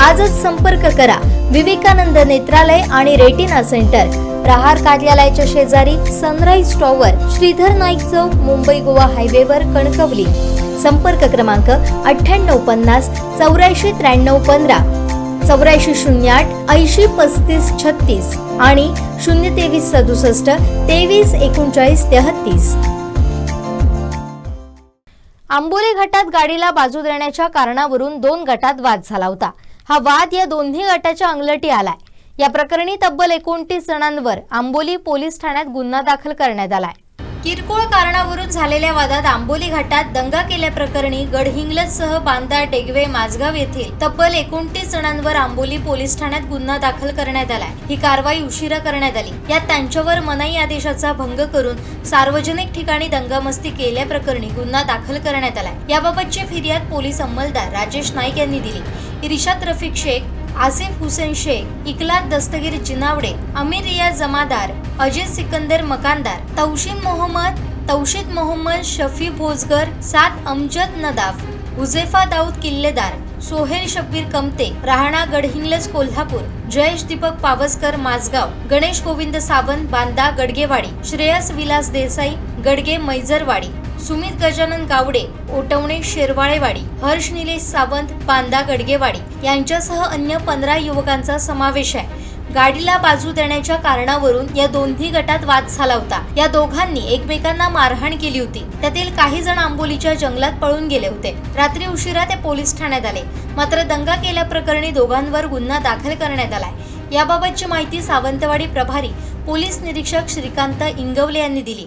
आजच संपर्क करा. विवेकानंद नेत्रालय आणि रेटिना सेंटर. प्रहार कार्यालयाच्या शेजारी सनराईज टॉवर श्रीधर नाईक चौक मुंबई गोवा हायवेवर कणकवली. संपर्क क्रमांक अठ्ठ्याण्णव पन्नास चौऱ्याऐंशी त्र्याण्णव पंधरा. चौऱ्याऐंशी शून्य आठ ऐंशी पस्तीस छत्तीस आणि शून्य तेवीस सदुसष्ट तेवीस एकोणचाळीस तेहत्तीस. आंबोली घाटात गाडीला बाजू देण्याच्या कारणावरून दोन गटात वाद झाला होता. हा वाद या दोन्ही गटाच्या अंगलटी आलाय. या प्रकरणी तब्बल एकोणतीस जणांवर आंबोली पोलीस ठाण्यात गुन्हा दाखल करण्यात आलाय. किरकोळ कारणावरून झालेल्या वादात आंबोली घाटात दंगा केल्याप्रकरणी गडहिंग्लजसह बांदा डेगवे माझगाव येथील तब्बल एकोणतीस जणांवर आंबोली पोलीस ठाण्यात गुन्हा दाखल करण्यात आला ही कारवाई उशिरा करण्यात आली. यात त्यांच्यावर मनाई आदेशाचा भंग करून सार्वजनिक ठिकाणी दंगामस्ती केल्याप्रकरणी गुन्हा दाखल करण्यात आला याबाबतची फिर्याद पोलीस अंमलदार राजेश नाईक यांनी दिली. इरिशाद रफिक शेख आसिफ हुसेन शेख इकलात दस्तगीर जिनावडे अमीर रियाज जमादार अजित सिकंदर मकानदार तौशीन मोहम्मद तौशीद मोहम्मद शफी भोजगर सात अमजद नदाफ हुजेफा दाऊद किल्लेदार सोहेल शब्बीर कमते राहणा गडहिंग्लज कोल्हापूर जयेश दीपक पावसकर माझगाव गणेश गोविंद सावंत बांदा गडगेवाडी श्रेयस विलास देसाई गडगे मैजरवाडी सुमित गजानन गावडे ओटवणे शेरवाळेवाडी हर्ष निलेश सावंत बांदा गडगेवाडी यांच्यासह अन्य पंधरा युवकांचा समावेश आहे. गाडीला बाजू देण्याच्या कारणावरून या दोन्ही गटात वाद झाला होता. या दोघांनी एकमेकांना मारहाण केली होती. त्यातील काही जण आंबोलीच्या जंगलात पळून गेले होते. रात्री उशिरा ते पोलीस ठाण्यात आले. मात्र दंगा केल्याप्रकरणी दोघांवर गुन्हा दाखल करण्यात आलाय. याबाबतची माहिती सावंतवाडी प्रभारी पोलीस निरीक्षक श्रीकांत इंगवले यांनी दिली.